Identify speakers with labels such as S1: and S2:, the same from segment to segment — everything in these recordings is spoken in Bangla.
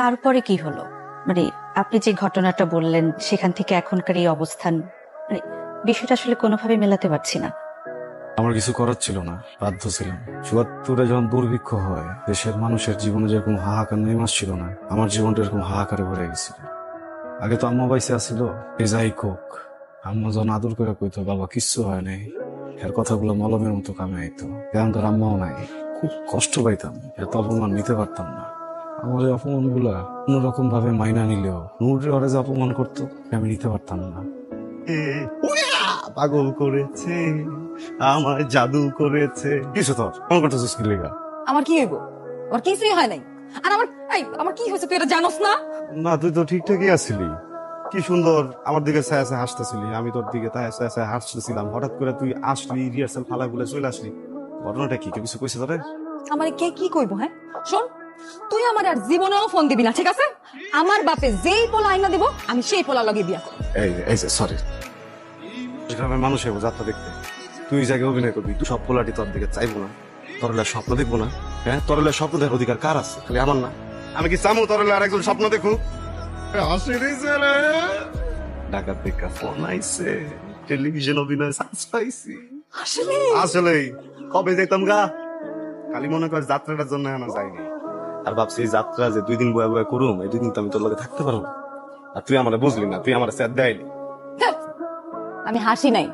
S1: তারপরে কি হলো? মানে আপনি যে ঘটনাটা বললেন, সেখান থেকে এখনকার এই অবস্থান মানে বিষয়টা আসলে কোনোভাবে মেলাতে পারছি না।
S2: আমার কিছু করার ছিল না, বাধ্য ছিলাম। চুয়াত্তরে যখন দুর্ভিক্ষ হয়, দেশের মানুষের জীবনে যেরকম হাহাকার নেই ছিল না। আমার জীবনটা এরকম হাহাকারে ভরে গেছিল। আগে তো আম্মা বাইসে আসছিল এ যাই কোক। আম্মা যখন আদর করে কইতো, বাবা, কিচ্ছু হয় নাই। এর কথাগুলো মলমের মতো কামে আইতো। এখন তোর আম্মাও নাই। খুব কষ্ট পাইতাম এত অপমান নিতে পারতাম না। আমার এই অপমানগুলা কোনোরকম ভাবে মাইনা নিলেও নুরে ওরা যে অপমান করতো আমি নিতে পারতাম না।
S3: পাগল করেছে আমার জাদু করেছে।
S2: কিছু তোর? আমার করতেছিস কি লেগা?
S4: আমার কি হইব? আমার কিছুই হয় নাই। আর আমার এই আমার কি হয়েছে তুই এটা জানোস না?
S3: না তুই তো ঠিকঠাকই আছিলি। কি সুন্দর আমার দিকে ছায়া ছায়া হাসতেছিলি আমি তোর দিকে তাই ছায়া ছায়া হাসতেছিলাম। হঠাৎ করে তুই আসলি রিহার্সাল ফালা বলে চলে আসলি। ঘটনাটা কি? কেউ কিছু কইছে তোরে?
S4: আমার কে কি কইব হ্যাঁ? শোন তুই আমার আর জীবনেও ফোন দিবি না ঠিক আছে? আমার বাপে যেই পোলা আইনা দিব আমি সেই পোলা লগে বিয়া করব।
S3: এই এই যে সরি গ্রামের মানুষ হব যাত্রা দেখতে। তুই জায়গায় অভিনয় করবি তুই সব পোলাটি তোর দিকে চাইব না। তোর হলে স্বপ্ন দেখব না হ্যাঁ? তোর হলে স্বপ্ন দেখার অধিকার কার আছে? খালি আমার না। আমি কি চামু তোর হলে আরেকজন স্বপ্ন দেখুক? ঢাকার থেকে ফোন আইছে টেলিভিশন অভিনয়
S4: আসলে
S3: আসলে কবে দেখতাম গা? খালি মনে কর যাত্রাটার জন্য না যাইনি। আর ভাবছি এই যাত্রা যে দুই দিন বয়া বয়া করুম এই দুই দিন তো আমি তোর লগে থাকতে পারব না। আর তুই আমার বুঝলি না তুই আমার স্যার দেয়নি।
S4: আমি হাসি নাই।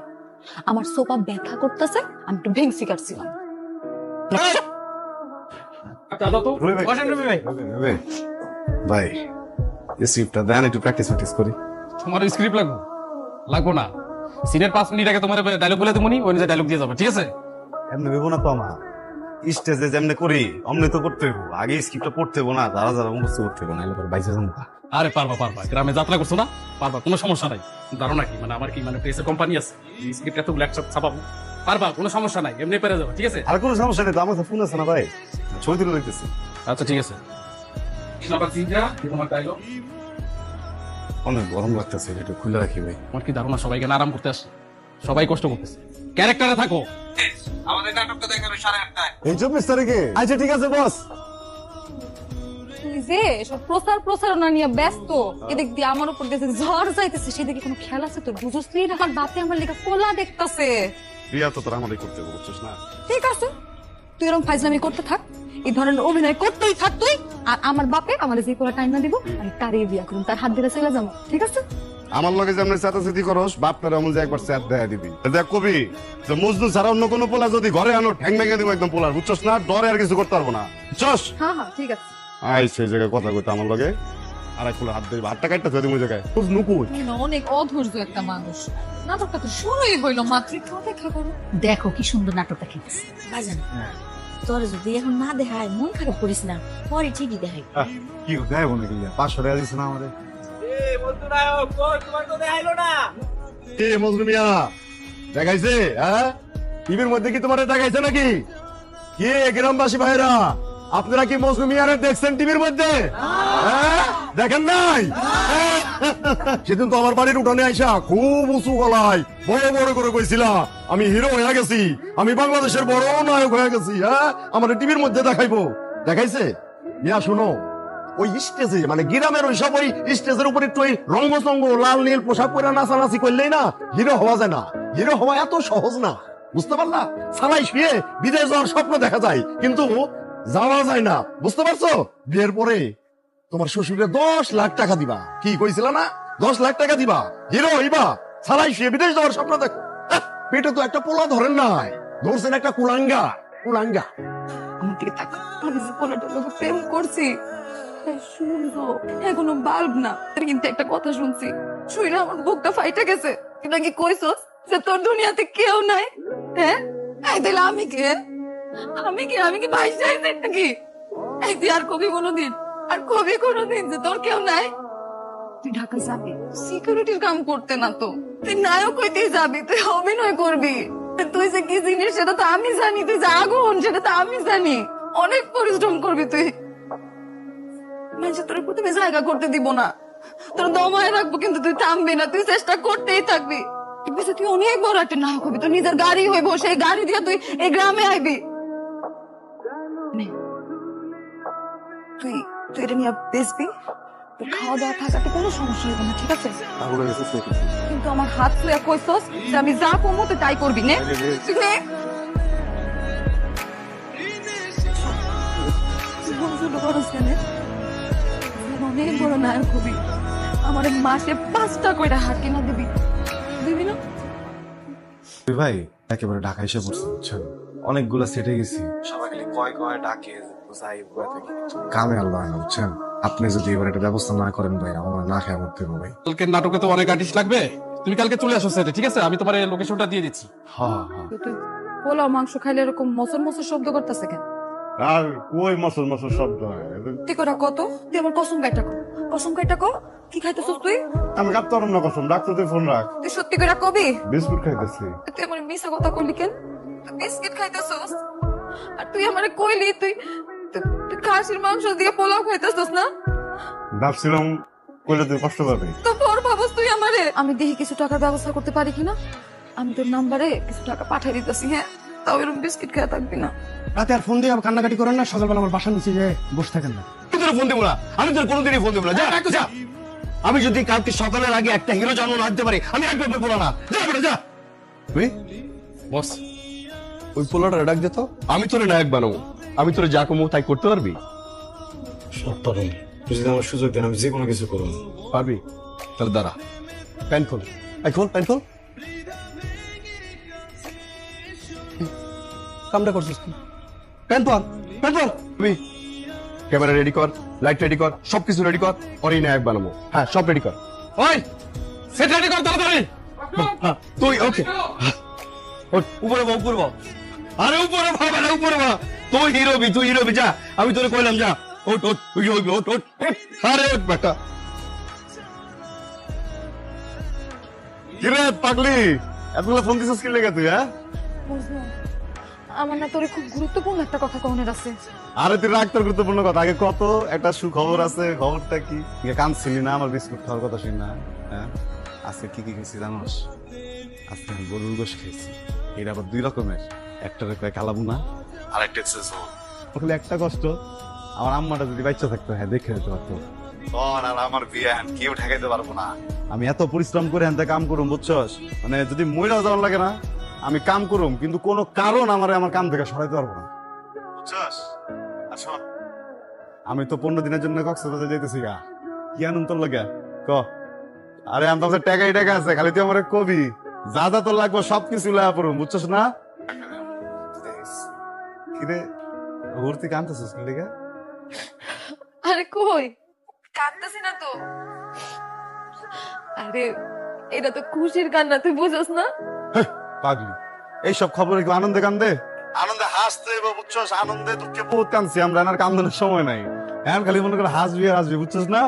S4: আমার সোপা ব্যথা করতেছে আমি একটু ভেংসি কাটছিলাম।
S3: ভাই। এই স্ক্রিপ্টটা দেন একটু প্র্যাকটিস প্র্যাকটিস করি।
S5: তোমার স্ক্রিপ্ট লাগবো? লাগবো না। সিনের পাঁচ মিনিট আগে তোমার ডায়লগ বলে দেবো নি ওই ডায়লগ দিয়ে যাব ঠিক আছে?
S3: এমনি ভেবো না তো আমার। স্টেজে যেমনি করি অমনি তো করতে হইব। আগে স্ক্রিপ্টটা পড়তে হইব না যারা যারা মুখস্থ করতে হইব নাহলে পরে বাইসে যাব
S5: আরে পারবা পারবা। গ্রামে যাত্রা করছ না? পারবা কোনো সমস্যা নাই। ধারণা কি? মানে আমার কি মানে প্রেসের কোম্পানি আছে? স্ক্রিপ্ট এতগুলো একসাথে ছাপাবো। পারবা কোনো সমস্যা নাই। এমনি পেরে যাব ঠিক আছে?
S3: আর কোনো সমস্যা নেই তো আমার ফোন আছে না ভাই। ছবি তুলে দেখতেছি।
S5: আচ্ছা ঠিক আছে।
S3: অনেক গরম লাগতেছে এটা খুলে রাখি ভাই।
S5: আমার কি ধারণা? সবাই কেন আরাম করতে আসে? সবাই কষ্ট করতেছে। ক্যারেক্টারে থাকো। আমাদের নাটকটা দেখাবে সাড়ে আটটায়।
S3: এই চব্বিশ তারিখে? আচ্ছা ঠিক আছে বস।
S4: যে সব প্রচার প্রচারণা নিয়ে ব্যস্ত এদিক দিয়ে আমার উপর দিয়ে ঝড় যাইতেছে সেদিকে কোনো খেয়াল আছে তোর? বুঝোস তুই আমার বাপে আমার পোলা দেখতাছে।
S3: বিয়া তো তোর আমারই করতে হবে বুঝছিস না?
S4: ঠিক আছে। তুই এরকম ফাইজলামি করতে থাক এই ধরনের অভিনয় করতেই থাক তুই আর আমার বাপে আমার যে পোলা টাইম না দিব আমি তারই বিয়া করুন তার হাত ধরে চলে যাব ঠিক আছে?
S3: আমার লগে যেমন চাতাচাতি করস বাপ তার আমল যে একবার স্যার দেয়া দিবি। দেখ কবি যে মজনু ছাড়া অন্য কোনো পোলা যদি ঘরে আনো ঠ্যাং ভেঙে দিব একদম পোলার বুঝছস না? ডরে আর কিছু করতে পারব না। বুঝছস?
S4: হ্যাঁ হ্যাঁ ঠিক আছে।
S3: আই সেই জায়গায় কথা কইতে আমার লগে। আর এক হাত দিবি হাতটা কাটতে তুই ওই জায়গায়। খুব নুকুই
S4: অনেক অধৈর্য একটা মানুষ। নাটকটা তো শুরুই হইল মাত্র। একটু অপেক্ষা করো।
S6: দেখো কি সুন্দর নাটকটা খেতেছে বাজান তোর যদি এখন না দেখায় মন খারাপ করিস না পরে ঠিকই দেখাই
S3: কি দেয় বলে কি পাঁচশো টাকা দিস না আমাদের কে মজনু মিয়া? দেখাইছে হ্যাঁ? টিভির মধ্যে কি তোমার দেখাইছে নাকি? কে গ্রামবাসী ভাইরা আপনারা কি মজনু মিয়ারে দেখছেন টিভির মধ্যে? হ্যাঁ? দেখেন নাই? সেদিন তো আমার বাড়ির উঠানে আইসা খুব উঁচু গলায় বড় বড় করে কইছিলা, আমি হিরো হয়ে গেছি, আমি বাংলাদেশের বড় নায়ক হয়ে গেছি হ্যাঁ? আমার টিভির মধ্যে দেখাইবো। দেখাইছে? মিয়া, শোনো ওই স্টেজে মানে গ্রামের ওই সব ওই স্টেজের উপর একটু ওই রঙ্গসঙ্গ, লাল, নীল পোশাক পরে নাচানাচি করলেই না হিরো হওয়া যায় না। হিরো হওয়া এত সহজ না। বুঝতে পারলা? সালাই শুয়ে বিদেশ যাওয়ার স্বপ্ন দেখা যায়, কিন্তু যাওয়া যায় না। বুঝতে পারছ? বিয়ের পরে তোমার শ্বশুরে দশ লাখ টাকা দিবা। কি কইছিল না? দশ লাখ টাকা দিবা। হিরো হইবা। সালাই শুয়ে বিদেশ যাওয়ার স্বপ্ন দেখো। পেটে তো একটা পোলা ধরেন নাই। ধরছেন একটা কুলাঙ্গা। কুলাঙ্গা।
S4: আমার দিকে তাকা আমি লোক প্রেম করছি। হ্যাঁ, এখনও বাল্ব না। কিন্তু একটা কথা শুনছি। শুইরা আমার বুকটা ফাইটা গেছে। তুই নাকি কইছস যে তোর দুনিয়াতে কেউ নাই? হ্যাঁ? তাহলে আমি কে? আমি কি? আমি কি ভাই চাইছি নাকি? তুই আর কবি কোনোদিন? আর কবি কোনোদিন যে তোর কেউ নাই? তুই ঢাকা যাবি? সিকিউরিটির কাম করতে না তো। তুই নায়ক হইতে যাবি তুই অভিনয় করবি। তুই যে কি জিনিস সেটা তো আমি জানি তুই যে আগুন সেটা তো আমি জানি। অনেক পরিশ্রম করবি তুই। তোর প্রথমে জায়গা করতে দিব না। তোর দমায় রাখব কিন্তু তুই থামবি না, তুই চেষ্টা করতেই থাকবি। তুই অনেক বড় একটা হবি নিজের গাড়ি হইব, সেই গাড়ি দিয়ে তুই এই গ্রামে আইবি। তুই তুই এটা নিয়ে বেসবি তোর খাওয়া দাওয়া থাকাতে কোনো সমস্যা হবে না, ঠিক আছে? কিন্তু আমার হাত তুই কইছস যে আমি যা কমো তুই তাই করবি, নে? নে। খরচ কেন? অনেক বড় নায়ক হবি। আমার মাসে পাঁচটা কইরা হাত কিনা দিবি। দিবি না?
S2: ভাই একেবারে ঢাকা এসে পড়ছে বুঝছেন? অনেকগুলো সেটে গেছি। সবাই খালি কয় কয় ডাকে যাই বয়ে থাকি। কামে আল্লাহ না বুঝছেন? আপনি যদি এবার একটা ব্যবস্থা না করেন ভাই আমার না খেয়ে মরতে হবে। ভাই
S5: কালকে নাটকে তো অনেক আর্টিস্ট লাগবে। তুমি কালকে চলে আসো সেটে ঠিক আছে? আমি তোমার লোকেশনটা দিয়ে দিচ্ছি।
S2: হ্যাঁ হ্যাঁ।
S4: পোলাও মাংস খাইলে এরকম মসর মসর শব্দ করতেছে কেন?
S3: আর কই মসল মসল শব্দ? হয়
S4: তুই কটা কত তুই আমার কসম কাইটা কো? কসম কাইটা কো? কি খাইতেছস তুই?
S3: আমি কাঁপতে পারলাম না কসম ডাক্তার তুই ফোন রাখ।
S4: তুই সত্যি করে কবি?
S3: বিস্কুট খাইতেছি।
S4: তুই আমার মিশা কথা কইলি কেন? বিস্কিট খাইতেছস? আর তুই আমারে কইলি তুই তুই- খাসির মাংস দিয়ে পোলাও খাইতেছস না?
S3: ভাবছিলাম কইলে তুই কষ্ট পাবি।
S4: তো পর ভাবস তুই আমারে। আমি দেখি কিছু টাকার ব্যবস্থা করতে পারি কিনা? আমি তোর নাম্বারে কিছু টাকা পাঠিয়ে দিতেছি হ্যাঁ? তাও এরকম বিস্কিট খেয়ে থাকবি না।
S7: রাতে আর ফোন দিয়ে কান্নাকাটি করেন না? সকালবেলা আমার বাসার নিচে যে বসে থাকেন না।
S3: আমি তোর ফোন দেবো না আমি তোর কোনোদিনই ফোন দেবো না যা যা। আমি যদি কালকে সকালের আগে একটা হিরো জন্ম না দিতে পারি আমি একবার বলব না। যা বেটা যা। তুই?
S5: বস।
S3: ওই পোলাটা ডাক দে তো। আমি তোরে নায়ক বানাবো। আমি তোরে যা কমো তাই করতে পারবি?
S2: সব পারুন যদি আমার সুযোগ দেন আমি যে কোনো কিছু করুন
S3: পারবি? তাহলে দাঁড়া। প্যান খোল এই খোল প্যান খোল
S7: কামটা করছিস তুই
S3: প্যান পর প্যান পর। তুই ক্যামেরা রেডি কর লাইট রেডি কর সবকিছু রেডি কর ওরই নায়ক বানাবো। হ্যাঁ সব রেডি কর।
S5: ওই সেট রেডি কর তাড়াতাড়ি।
S3: হ্যাঁ, তুই ওকে উপরে বা উপরে বা আরে উপরে বা বেটা উপরে বা তুই হিরো বি তুই হিরো বি যা। আমি তোরে কইলাম যা। ওট ওট তুই বি ওট ওট আরে ওট বেটা। কিরে পাগলি এতগুলো ফোন দিছিস কি লেগে তুই হ্যাঁ?
S4: আমার না তোরে খুব গুরুত্বপূর্ণ একটা কথা কনের আছে।
S3: আরে গুরুত্বপূর্ণ কথা। আগে কত? একটা সুখবর আছে, খবরটা কি?
S2: কাঁদছিলি না? আমার বিস্কুট খাওয়ার কথা শুনি না। হ্যাঁ? আজকে কি কি খেয়েছি জানোস? আজকে আমি গরুর গোশ খেয়েছি। এটা আবার দুই রকমের। একটা কয় কালাবু না আর একটা একটা কষ্ট। আমার আম্মাটা যদি বাচ্চা থাকতো হ্যাঁ দেখে পারতো। আর আমার বিয়ে কেউ ঠেকাইতে পারব না। আমি এত পরিশ্রম করে হ্যান কাম করুম, বুঝছস? মানে যদি মইরাও যাওয়ার লাগে না আমি কাম করুম কিন্তু কোনো কারণ আমার আমার কাম থেকে সরাইতে পারব না। বুঝছস? আর শোন, আমি তো পনেরো দিনের জন্য কক্সবাজার যাইতেছি গা। কি আনন্দ তোর লাগে? ক। আরে আমার কাছে টাকাই টাকা আছে খালি তুই আমার কবি। যা যা তোর লাগবে সবকিছু লাগা পড়ুম বুঝছস না? কিরে ঘুরতে কানতেছিস কি লেগে?
S4: আরে কই? কাঁদতেছি না তো। আরে এটা তো খুশির কান্না তুই বুঝছ না?
S2: পাগলি। এইসব খবরে কি আনন্দে কান্দে? আনন্দে হাসতে বুঝছস? আনন্দে দুঃখে বহুত কানছি আমরা আর কান্দানোর সময় নাই। এখন খালি মনে করে হাসবি আর হাসবি বুঝছস না?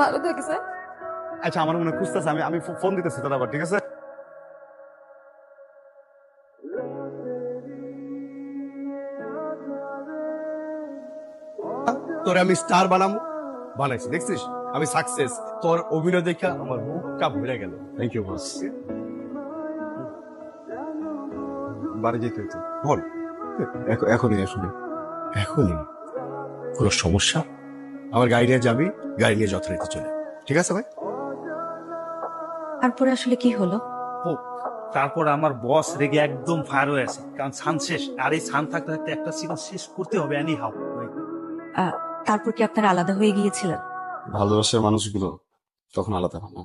S4: ভালো থাকিস হ্যাঁ?
S2: আচ্ছা আমার মনে খুঁজতেছে আমি আমি ফোন দিতেছি তোর আবার ঠিক আছে?
S3: তোর আমি স্টার বানাবো। বানাইছি দেখছিস? আমি সাকসেস তোর অভিনয় দেখে আমার বুকটা ভরে গেল। থ্যাংক ইউ বস
S2: বাড়ি যেতে হইতো
S3: বল।
S2: এখনই এখনই
S3: এখনই? কোনো সমস্যা? আমার গাড়ি নিয়ে যাবি গাড়ি নিয়ে যথারীতি চলে ঠিক আছে ভাই?
S1: তারপরে আসলে কি হলো?
S8: তারপর আমার বস রেগে একদম ফায়ার হয়ে আছে। কারণ সান শেষ। আর এই সান থাকতে থাকতে একটা সিজন শেষ করতে হবে এনি হাও
S1: আহ, তারপর কি আপনারা আলাদা হয়ে গিয়েছিলেন?
S2: ভালোবাসার মানুষগুলো তখন আলাদা হয় না।